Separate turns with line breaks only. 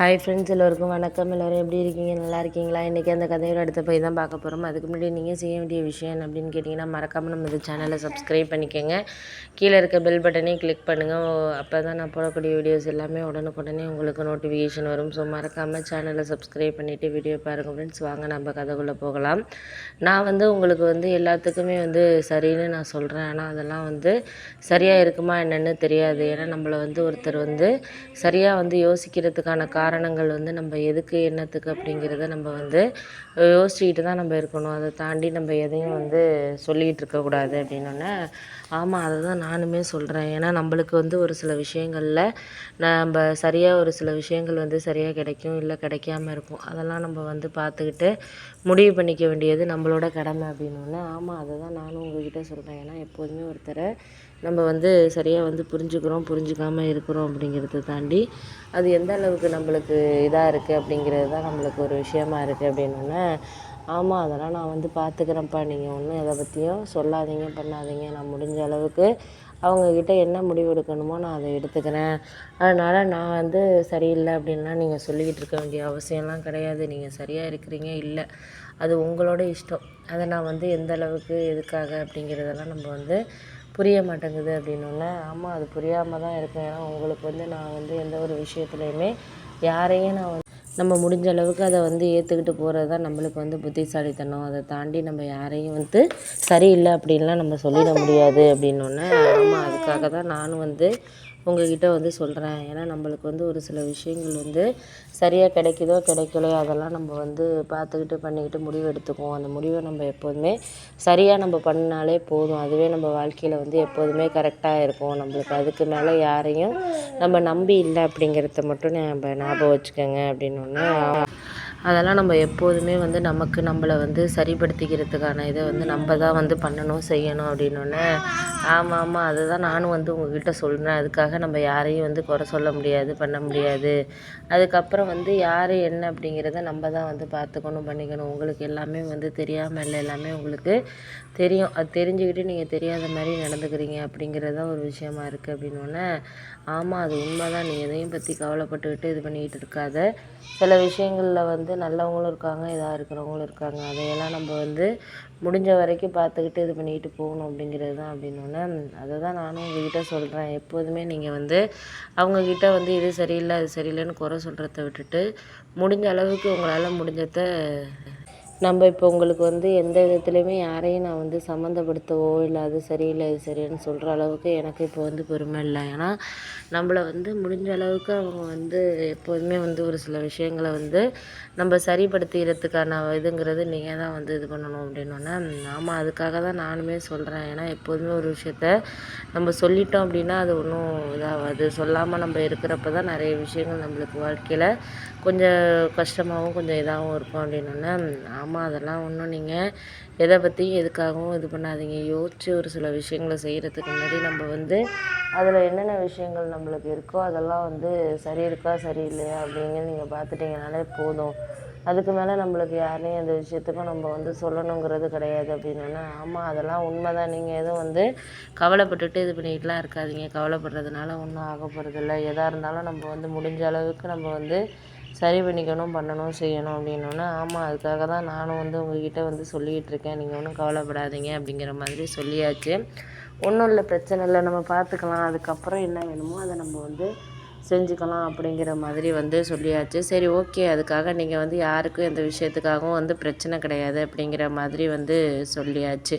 hi friends எல்லோருக்கும் வணக்கம் எல்லோரும் எப்படி இருக்கீங்க நல்லா இருக்கீங்களா இன்றைக்கி அந்த கதையோட அடுத்த போய் தான் பார்க்க போகிறோம் அதுக்கு முன்னாடி நீங்கள் செய்ய வேண்டிய விஷயம் அப்படின்னு கேட்டிங்கன்னா மறக்காமல் நம்ம இந்த சேனலை சப்ஸ்கிரைப் பண்ணிக்கோங்க கீழே இருக்க பெல் பட்டனே கிளிக் பண்ணுங்கள் அப்போ தான் நான் போடக்கூடிய வீடியோஸ் எல்லாமே உடனுக்குடனே உங்களுக்கு நோட்டிஃபிகேஷன் வரும் ஸோ மறக்காமல் சேனலை சப்ஸ்கிரைப் பண்ணிவிட்டு வீடியோ பாருங்கள் ஃப்ரெண்ட்ஸ் வாங்க நம்ம கதைக்குள்ளே போகலாம் நான் வந்து உங்களுக்கு வந்து எல்லாத்துக்குமே வந்து சரின்னு நான் சொல்கிறேன் ஆனால் அதெல்லாம் வந்து சரியாக இருக்குமா என்னென்னு தெரியாது ஏன்னா நம்மளை வந்து ஒருத்தர் வந்து சரியாக வந்து யோசிக்கிறதுக்கான கா காரணங்கள் வந்து நம்ம எதுக்கு என்னத்துக்கு அப்படிங்கிறத நம்ம வந்து யோசிச்சுக்கிட்டு தான் நம்ம இருக்கணும் அதை தாண்டி நம்ம எதையும் வந்து சொல்லிகிட்டு இருக்கக்கூடாது அப்படின்னோடனே ஆமாம் அதை தான் நானுமே சொல்கிறேன் ஏன்னா நம்மளுக்கு வந்து ஒரு சில விஷயங்களில் நம்ம சரியாக ஒரு சில விஷயங்கள் வந்து சரியாக கிடைக்கும் இல்லை கிடைக்காம இருக்கும் அதெல்லாம் நம்ம வந்து பார்த்துக்கிட்டு முடிவு பண்ணிக்க வேண்டியது நம்மளோட கடமை அப்படின்னோடனே ஆமாம் அதை தான் நானும் உங்ககிட்ட சொல்கிறேன் ஏன்னா எப்போதுமே ஒருத்தரை நம்ம வந்து சரியாக வந்து புரிஞ்சுக்கிறோம் புரிஞ்சுக்காமல் இருக்கிறோம் அப்படிங்கிறத தாண்டி அது எந்த அளவுக்கு நம்மளுக்கு நம்மளுக்கு இதாக இருக்குது அப்படிங்கிறது தான் நம்மளுக்கு ஒரு விஷயமா இருக்குது அப்படின்னோடனே ஆமாம் அதெல்லாம் நான் வந்து பார்த்துக்கிறேன்ப்பா நீங்கள் ஒன்றும் எதை பற்றியும் சொல்லாதீங்க பண்ணாதீங்க நான் முடிஞ்ச அளவுக்கு அவங்கக்கிட்ட என்ன முடிவு எடுக்கணுமோ நான் அதை எடுத்துக்கிறேன் அதனால் நான் வந்து சரியில்லை அப்படின்லாம் நீங்கள் சொல்லிக்கிட்டு இருக்க வேண்டிய அவசியம்லாம் கிடையாது நீங்கள் சரியாக இருக்கிறீங்க இல்லை அது உங்களோட இஷ்டம் அதை நான் வந்து எந்த அளவுக்கு எதுக்காக அப்படிங்கிறதெல்லாம் நம்ம வந்து புரிய மாட்டேங்குது அப்படின்னோடனே ஆமாம் அது புரியாமல் தான் இருக்கேன் ஏன்னா உங்களுக்கு வந்து நான் வந்து எந்த ஒரு விஷயத்துலையுமே யாரையும் நான் நம்ம முடிஞ்ச அளவுக்கு அதை வந்து ஏற்றுக்கிட்டு போகிறது தான் நம்மளுக்கு வந்து புத்திசாலித்தனம் அதை தாண்டி நம்ம யாரையும் வந்து சரியில்லை அப்படின்லாம் நம்ம சொல்லிட முடியாது அப்படின்னோடனே ஆமாம் அதுக்காக தான் நானும் வந்து உங்ககிட்ட வந்து சொல்கிறேன் ஏன்னா நம்மளுக்கு வந்து ஒரு சில விஷயங்கள் வந்து சரியாக கிடைக்குதோ கிடைக்கலையோ அதெல்லாம் நம்ம வந்து பார்த்துக்கிட்டு பண்ணிக்கிட்டு முடிவு எடுத்துக்குவோம் அந்த முடிவை நம்ம எப்போதுமே சரியாக நம்ம பண்ணாலே போதும் அதுவே நம்ம வாழ்க்கையில் வந்து எப்போதுமே கரெக்டாக இருக்கும் நம்மளுக்கு அதுக்கு மேலே யாரையும் நம்ம நம்பி இல்லை அப்படிங்கிறத மட்டும் நம்ம ஞாபகம் வச்சுக்கோங்க அப்படின்னு ஒன்று அதெல்லாம் நம்ம எப்போதுமே வந்து நமக்கு நம்மளை வந்து சரிப்படுத்திக்கிறதுக்கான இதை வந்து நம்ம தான் வந்து பண்ணணும் செய்யணும் அப்படின்னோடனே ஆமாம் ஆமாம் அதை தான் நானும் வந்து உங்ககிட்ட சொல்கிறேன் அதுக்காக நம்ம யாரையும் வந்து குறை சொல்ல முடியாது பண்ண முடியாது அதுக்கப்புறம் வந்து யார் என்ன அப்படிங்கிறத நம்ம தான் வந்து பார்த்துக்கணும் பண்ணிக்கணும் உங்களுக்கு எல்லாமே வந்து தெரியாமல் இல்லை எல்லாமே உங்களுக்கு தெரியும் அது தெரிஞ்சுக்கிட்டு நீங்கள் தெரியாத மாதிரி நடந்துக்கிறீங்க அப்படிங்கிறத ஒரு விஷயமா இருக்குது அப்படின்னோடனே ஆமாம் அது உண்மை தான் நீ எதையும் பற்றி கவலைப்பட்டுக்கிட்டு இது பண்ணிக்கிட்டு இருக்காத சில விஷயங்களில் வந்து வந்து நல்லவங்களும் இருக்காங்க இதாக இருக்கிறவங்களும் இருக்காங்க அதையெல்லாம் நம்ம வந்து முடிஞ்ச வரைக்கும் பார்த்துக்கிட்டு இது பண்ணிக்கிட்டு போகணும் அப்படிங்கிறது தான் அப்படின்னோடனே அதை தான் நானும் உங்ககிட்ட சொல்கிறேன் எப்போதுமே நீங்கள் வந்து அவங்கக்கிட்ட வந்து இது சரியில்லை அது சரியில்லைன்னு குறை சொல்கிறத விட்டுட்டு முடிஞ்ச அளவுக்கு உங்களால் முடிஞ்சதை நம்ம இப்போ உங்களுக்கு வந்து எந்த விதத்துலேயுமே யாரையும் நான் வந்து சம்மந்தப்படுத்தவோ இல்லை அது சரியில்லை இது சரின்னு சொல்கிற அளவுக்கு எனக்கு இப்போ வந்து பெருமை இல்லை ஏன்னா நம்மளை வந்து முடிஞ்ச அளவுக்கு அவங்க வந்து எப்போதுமே வந்து ஒரு சில விஷயங்களை வந்து நம்ம சரிப்படுத்திக்கிறதுக்கான இதுங்கிறது நீங்கள் தான் வந்து இது பண்ணணும் அப்படின்னோடனே ஆமாம் அதுக்காக தான் நானுமே சொல்கிறேன் ஏன்னா எப்போதுமே ஒரு விஷயத்த நம்ம சொல்லிட்டோம் அப்படின்னா அது ஒன்றும் இதாகாது சொல்லாமல் நம்ம இருக்கிறப்ப தான் நிறைய விஷயங்கள் நம்மளுக்கு வாழ்க்கையில் கொஞ்சம் கஷ்டமாகவும் கொஞ்சம் இதாகவும் இருக்கும் அப்படின்னோடனே ஆமாம் அதெல்லாம் ஒன்றும் நீங்கள் எதை பற்றியும் எதுக்காகவும் இது பண்ணாதீங்க யோசித்து ஒரு சில விஷயங்களை செய்கிறதுக்கு முன்னாடி நம்ம வந்து அதில் என்னென்ன விஷயங்கள் நம்மளுக்கு இருக்கோ அதெல்லாம் வந்து சரி இருக்கா சரி இல்லையா அப்படிங்கிறது நீங்கள் பார்த்துட்டிங்கனாலே போதும் அதுக்கு மேலே நம்மளுக்கு யாரையும் அந்த விஷயத்துக்கும் நம்ம வந்து சொல்லணுங்கிறது கிடையாது அப்படின்னா ஆமாம் அதெல்லாம் உண்மை தான் நீங்கள் எதுவும் வந்து கவலைப்பட்டுட்டு இது பண்ணிக்கிட்டுலாம் இருக்காதிங்க கவலைப்படுறதுனால ஒன்றும் ஆக போகிறதில்ல எதாக இருந்தாலும் நம்ம வந்து முடிஞ்ச அளவுக்கு நம்ம வந்து சரி பண்ணிக்கணும் பண்ணணும் செய்யணும் அப்படின்னோடனே ஆமாம் அதுக்காக தான் நானும் வந்து உங்ககிட்ட வந்து சொல்லிகிட்டு இருக்கேன் நீங்கள் ஒன்றும் கவலைப்படாதீங்க அப்படிங்கிற மாதிரி சொல்லியாச்சு ஒன்றும் இல்லை பிரச்சனை இல்லை நம்ம பார்த்துக்கலாம் அதுக்கப்புறம் என்ன வேணுமோ அதை நம்ம வந்து செஞ்சுக்கலாம் அப்படிங்கிற மாதிரி வந்து சொல்லியாச்சு சரி ஓகே அதுக்காக நீங்கள் வந்து யாருக்கும் எந்த விஷயத்துக்காகவும் வந்து பிரச்சனை கிடையாது அப்படிங்கிற மாதிரி வந்து சொல்லியாச்சு